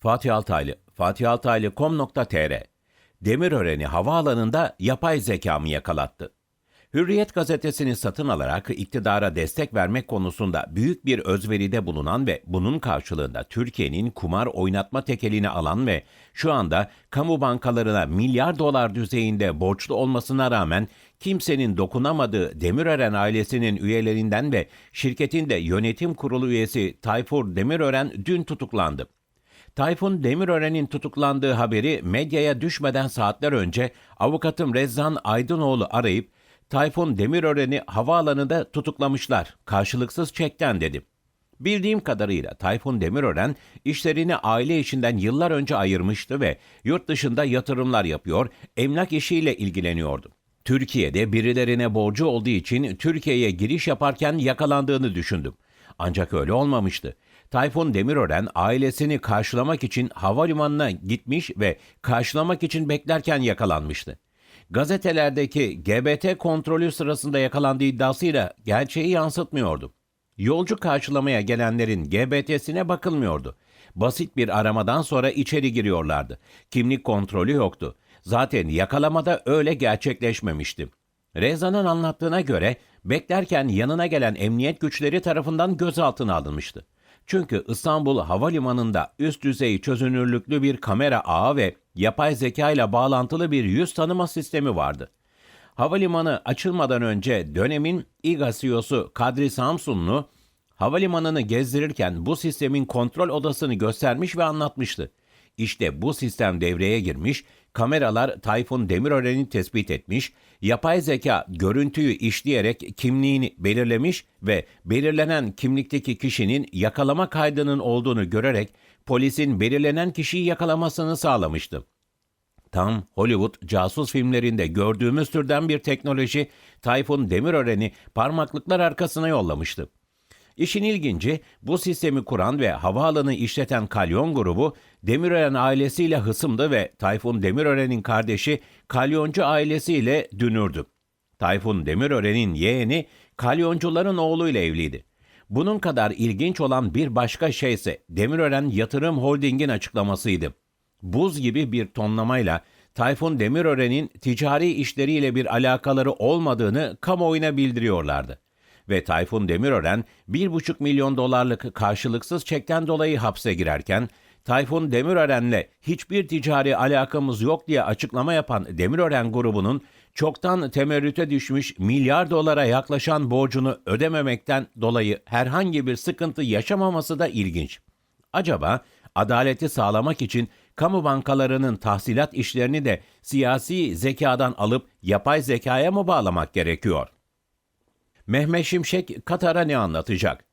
Fatih Altaylı, fatihaltaylı.com.tr Demirören'i havaalanında yapay zekamı yakalattı. Hürriyet gazetesini satın alarak iktidara destek vermek konusunda büyük bir özveride bulunan ve bunun karşılığında Türkiye'nin kumar oynatma tekelini alan ve şu anda kamu bankalarına milyar dolar düzeyinde borçlu olmasına rağmen kimsenin dokunamadığı Demirören ailesinin üyelerinden ve şirketin de yönetim kurulu üyesi Tayfur Demirören dün tutuklandı. Tayfun Demirören'in tutuklandığı haberi medyaya düşmeden saatler önce avukatım Rezzan Aydınoğlu arayıp Tayfun Demirören'i havaalanında tutuklamışlar. Karşılıksız çekten dedi. Bildiğim kadarıyla Tayfun Demirören işlerini aile içinden yıllar önce ayırmıştı ve yurt dışında yatırımlar yapıyor, emlak işiyle ilgileniyordu. Türkiye'de birilerine borcu olduğu için Türkiye'ye giriş yaparken yakalandığını düşündüm. Ancak öyle olmamıştı. Tayfun Demirören ailesini karşılamak için havalimanına gitmiş ve karşılamak için beklerken yakalanmıştı. Gazetelerdeki GBT kontrolü sırasında yakalandığı iddiasıyla gerçeği yansıtmıyordu. Yolcu karşılamaya gelenlerin GBT'sine bakılmıyordu. Basit bir aramadan sonra içeri giriyorlardı. Kimlik kontrolü yoktu. Zaten yakalamada öyle gerçekleşmemişti. Reza'nın anlattığına göre beklerken yanına gelen emniyet güçleri tarafından gözaltına alınmıştı. Çünkü İstanbul Havalimanı'nda üst düzey çözünürlüklü bir kamera ağı ve yapay zeka ile bağlantılı bir yüz tanıma sistemi vardı. Havalimanı açılmadan önce dönemin İGA CEO'su Kadri Samsunlu, havalimanını gezdirirken bu sistemin kontrol odasını göstermiş ve anlatmıştı. İşte bu sistem devreye girmiş, kameralar Tayfun Demirören'i tespit etmiş, yapay zeka görüntüyü işleyerek kimliğini belirlemiş ve belirlenen kimlikteki kişinin yakalama kaydının olduğunu görerek polisin belirlenen kişiyi yakalamasını sağlamıştı. Tam Hollywood casus filmlerinde gördüğümüz türden bir teknoloji Tayfun Demirören'i parmaklıklar arkasına yollamıştı. İşin ilginci bu sistemi kuran ve havaalanı işleten Kalyon grubu Demirören ailesiyle hısımdı ve Tayfun Demirören'in kardeşi Kalyoncu ailesiyle dünürdü. Tayfun Demirören'in yeğeni Kalyoncuların oğluyla evliydi. Bunun kadar ilginç olan bir başka şey ise Demirören Yatırım Holding'in açıklamasıydı. Buz gibi bir tonlamayla Tayfun Demirören'in ticari işleriyle bir alakaları olmadığını kamuoyuna bildiriyorlardı ve Tayfun Demirören 1,5 milyon dolarlık karşılıksız çekten dolayı hapse girerken Tayfun Demirören'le hiçbir ticari alakamız yok diye açıklama yapan Demirören grubunun çoktan temerrüte düşmüş milyar dolara yaklaşan borcunu ödememekten dolayı herhangi bir sıkıntı yaşamaması da ilginç. Acaba adaleti sağlamak için kamu bankalarının tahsilat işlerini de siyasi zekadan alıp yapay zekaya mı bağlamak gerekiyor? Mehmet Şimşek Katar'a ne anlatacak?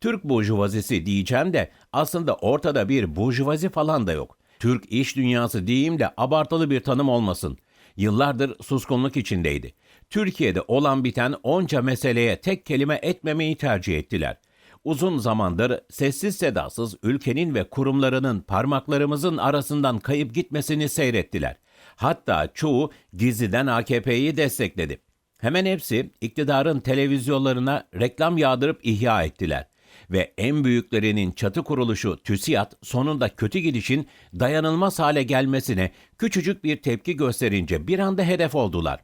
Türk burjuvazisi diyeceğim de aslında ortada bir burjuvazi falan da yok. Türk iş dünyası diyeyim de abartılı bir tanım olmasın. Yıllardır suskunluk içindeydi. Türkiye'de olan biten onca meseleye tek kelime etmemeyi tercih ettiler. Uzun zamandır sessiz sedasız ülkenin ve kurumlarının parmaklarımızın arasından kayıp gitmesini seyrettiler. Hatta çoğu gizliden AKP'yi destekledi. Hemen hepsi iktidarın televizyonlarına reklam yağdırıp ihya ettiler. Ve en büyüklerinin çatı kuruluşu TÜSİAD sonunda kötü gidişin dayanılmaz hale gelmesine küçücük bir tepki gösterince bir anda hedef oldular.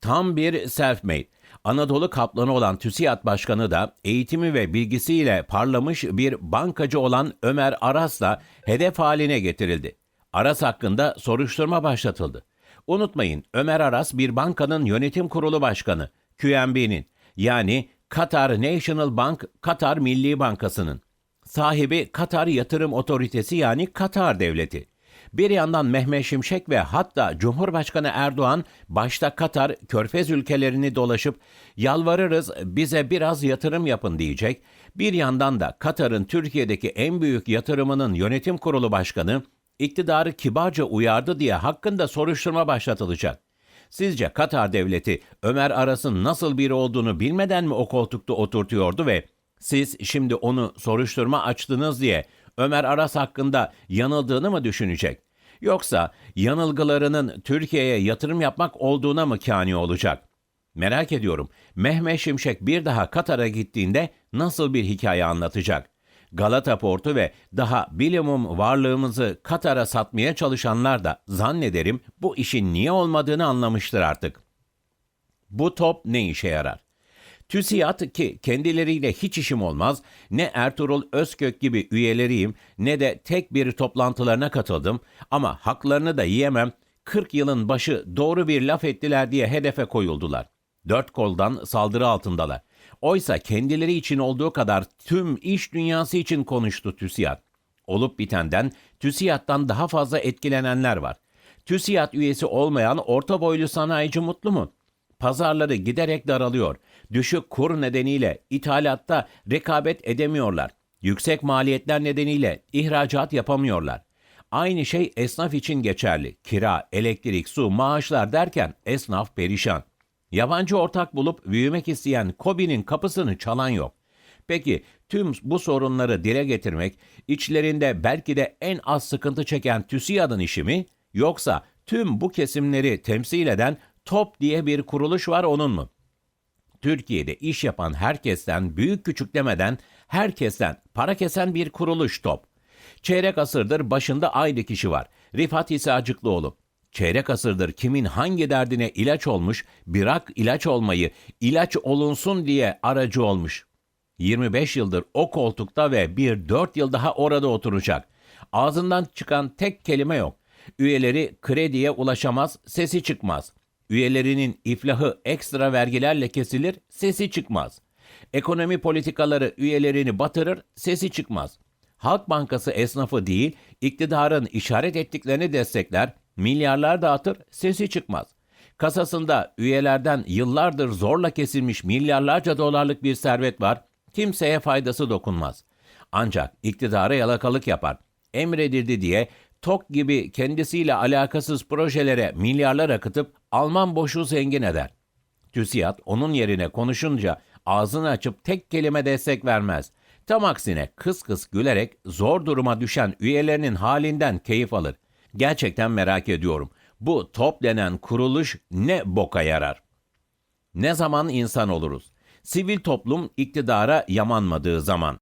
Tam bir self-made. Anadolu kaplanı olan TÜSİAD Başkanı da eğitimi ve bilgisiyle parlamış bir bankacı olan Ömer Aras'la hedef haline getirildi. Aras hakkında soruşturma başlatıldı. Unutmayın Ömer Aras bir bankanın yönetim kurulu başkanı, QNB'nin yani Katar National Bank, Katar Milli Bankası'nın. Sahibi Katar Yatırım Otoritesi yani Katar Devleti. Bir yandan Mehmet Şimşek ve hatta Cumhurbaşkanı Erdoğan başta Katar, Körfez ülkelerini dolaşıp yalvarırız bize biraz yatırım yapın diyecek. Bir yandan da Katar'ın Türkiye'deki en büyük yatırımının yönetim kurulu başkanı iktidarı kibarca uyardı diye hakkında soruşturma başlatılacak. Sizce Katar devleti Ömer Aras'ın nasıl biri olduğunu bilmeden mi o koltukta oturtuyordu ve siz şimdi onu soruşturma açtınız diye Ömer Aras hakkında yanıldığını mı düşünecek? Yoksa yanılgılarının Türkiye'ye yatırım yapmak olduğuna mı kani olacak? Merak ediyorum Mehmet Şimşek bir daha Katar'a gittiğinde nasıl bir hikaye anlatacak? Galata Portu ve daha bilimum varlığımızı Katar'a satmaya çalışanlar da zannederim bu işin niye olmadığını anlamıştır artık. Bu top ne işe yarar? TÜSİAD ki kendileriyle hiç işim olmaz, ne Ertuğrul Özkök gibi üyeleriyim ne de tek bir toplantılarına katıldım ama haklarını da yiyemem, 40 yılın başı doğru bir laf ettiler diye hedefe koyuldular. Dört koldan saldırı altındalar. Oysa kendileri için olduğu kadar tüm iş dünyası için konuştu TÜSİAD. Olup bitenden TÜSİAD'dan daha fazla etkilenenler var. TÜSİAD üyesi olmayan orta boylu sanayici mutlu mu? Pazarları giderek daralıyor. Düşük kur nedeniyle ithalatta rekabet edemiyorlar. Yüksek maliyetler nedeniyle ihracat yapamıyorlar. Aynı şey esnaf için geçerli. Kira, elektrik, su, maaşlar derken esnaf perişan. Yabancı ortak bulup büyümek isteyen KOBİ'nin kapısını çalan yok. Peki tüm bu sorunları dile getirmek içlerinde belki de en az sıkıntı çeken TÜSİAD'ın işi mi? Yoksa tüm bu kesimleri temsil eden TOP diye bir kuruluş var onun mu? Türkiye'de iş yapan herkesten, büyük küçük demeden herkesten para kesen bir kuruluş TOP. Çeyrek asırdır başında aynı kişi var. Rifat Hisacıklıoğlu. Çeyrek asırdır kimin hangi derdine ilaç olmuş, bırak ilaç olmayı, ilaç olunsun diye aracı olmuş. 25 yıldır o koltukta ve bir 4 yıl daha orada oturacak. Ağzından çıkan tek kelime yok. Üyeleri krediye ulaşamaz, sesi çıkmaz. Üyelerinin iflahı ekstra vergilerle kesilir, sesi çıkmaz. Ekonomi politikaları üyelerini batırır, sesi çıkmaz. Halk Bankası esnafı değil, iktidarın işaret ettiklerini destekler, milyarlar dağıtır, sesi çıkmaz. Kasasında üyelerden yıllardır zorla kesilmiş milyarlarca dolarlık bir servet var, kimseye faydası dokunmaz. Ancak iktidara yalakalık yapar. Emredildi diye TOK gibi kendisiyle alakasız projelere milyarlar akıtıp Alman boşu zengin eder. TÜSİAD onun yerine konuşunca ağzını açıp tek kelime destek vermez. Tam aksine kıs kıs gülerek zor duruma düşen üyelerinin halinden keyif alır. Gerçekten merak ediyorum. Bu top denen kuruluş ne boka yarar? Ne zaman insan oluruz? Sivil toplum iktidara yamanmadığı zaman.